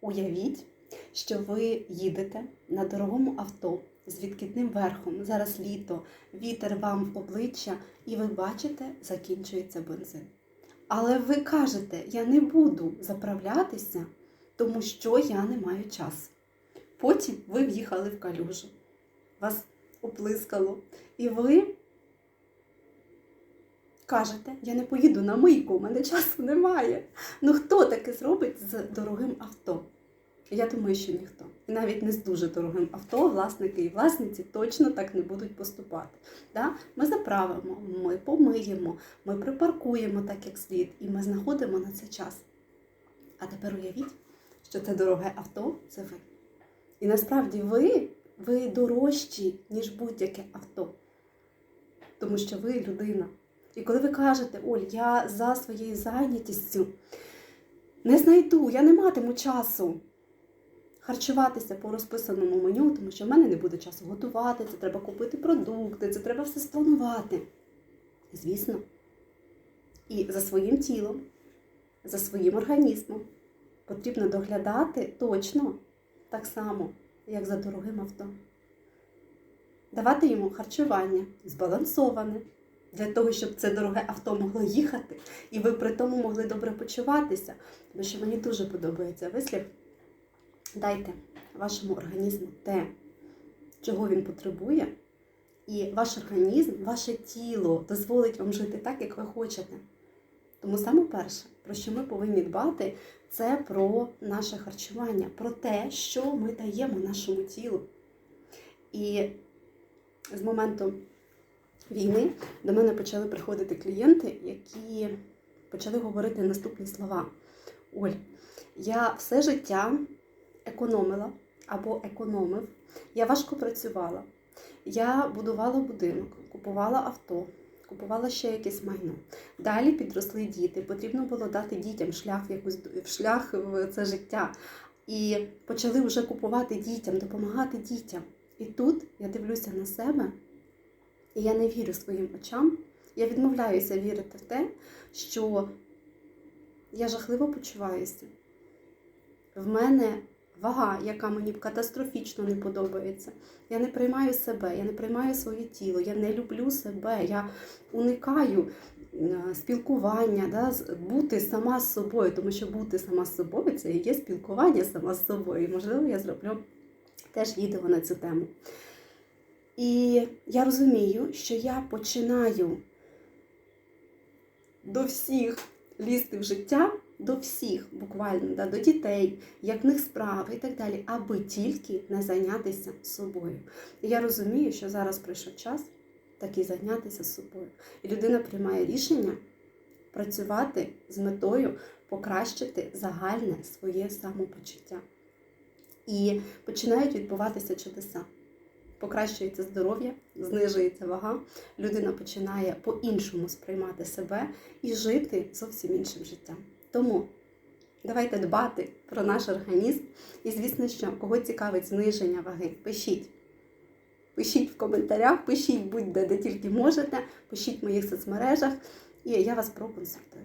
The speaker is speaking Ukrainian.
Уявіть, що ви їдете на дорогому авто з відкидним верхом. Зараз літо, вітер вам в обличчя, і ви бачите, закінчується бензин. Але ви кажете, я не буду заправлятися, тому що я не маю часу. Потім ви в'їхали в калюжу, вас оплискало, і ви кажете, я не поїду на мийку, у мене часу немає. Ну хто таке зробить з дорогим авто? Я думаю, що ніхто. І навіть не з дуже дорогим авто, власники і власниці точно так не будуть поступати. Да? Ми заправимо, ми помиємо, ми припаркуємо так, як слід, і ми знаходимо на це час. А тепер уявіть, що це дороге авто це ви. І насправді ви, ви дорожчі, ніж будь-яке авто. Тому що ви людина. І коли ви кажете, Оль, я за своєю зайнятістю не знайду, я не матиму часу харчуватися по розписаному меню, тому що в мене не буде часу готувати, це треба купити продукти, це треба все спланувати. Звісно. І за своїм тілом, за своїм організмом потрібно доглядати точно так само, як за дорогим авто. Давати йому харчування збалансоване, для того, щоб це дороге авто могло їхати, і ви при тому могли добре почуватися. Тому що мені дуже подобається вислів. Дайте вашому організму те, чого він потребує, і ваш організм, ваше тіло дозволить вам жити так, як ви хочете. Тому саме перше, про що ми повинні дбати, це про наше харчування, про те, що ми даємо нашому тілу. І з моменту війни до мене почали приходити клієнти, які почали говорити наступні слова. Оль, я все життя економила або економив, я важко працювала, я будувала будинок, купувала авто, купувала ще якесь майно. Далі підросли діти, потрібно було дати дітям шлях в якусь шлях в це життя. І почали вже купувати дітям, допомагати дітям. І тут я дивлюся на себе, і я не вірю своїм очам. Я відмовляюся вірити в те, що я жахливо почуваюся. В мене вага, яка мені катастрофічно не подобається. Я не приймаю себе, я не приймаю своє тіло, я не люблю себе, я уникаю е, спілкування, да, бути сама з собою, тому що бути сама з собою це і є спілкування сама з собою. І, можливо, я зроблю теж відео на цю тему. І я розумію, що я починаю до всіх лізти в життя, до всіх буквально, да, до дітей, як в них справи і так далі, аби тільки не зайнятися собою. І я розумію, що зараз прийшов час таки зайнятися собою. І людина приймає рішення працювати з метою покращити загальне своє самопочуття. І починають відбуватися чудеса. Покращується здоров'я, знижується вага, людина починає по-іншому сприймати себе і жити зовсім іншим життям. Тому давайте дбати про наш організм. І, звісно, що кого цікавить зниження ваги, пишіть. Пишіть в коментарях, пишіть будь-де, де тільки можете, пишіть в моїх соцмережах, і я вас проконсультую.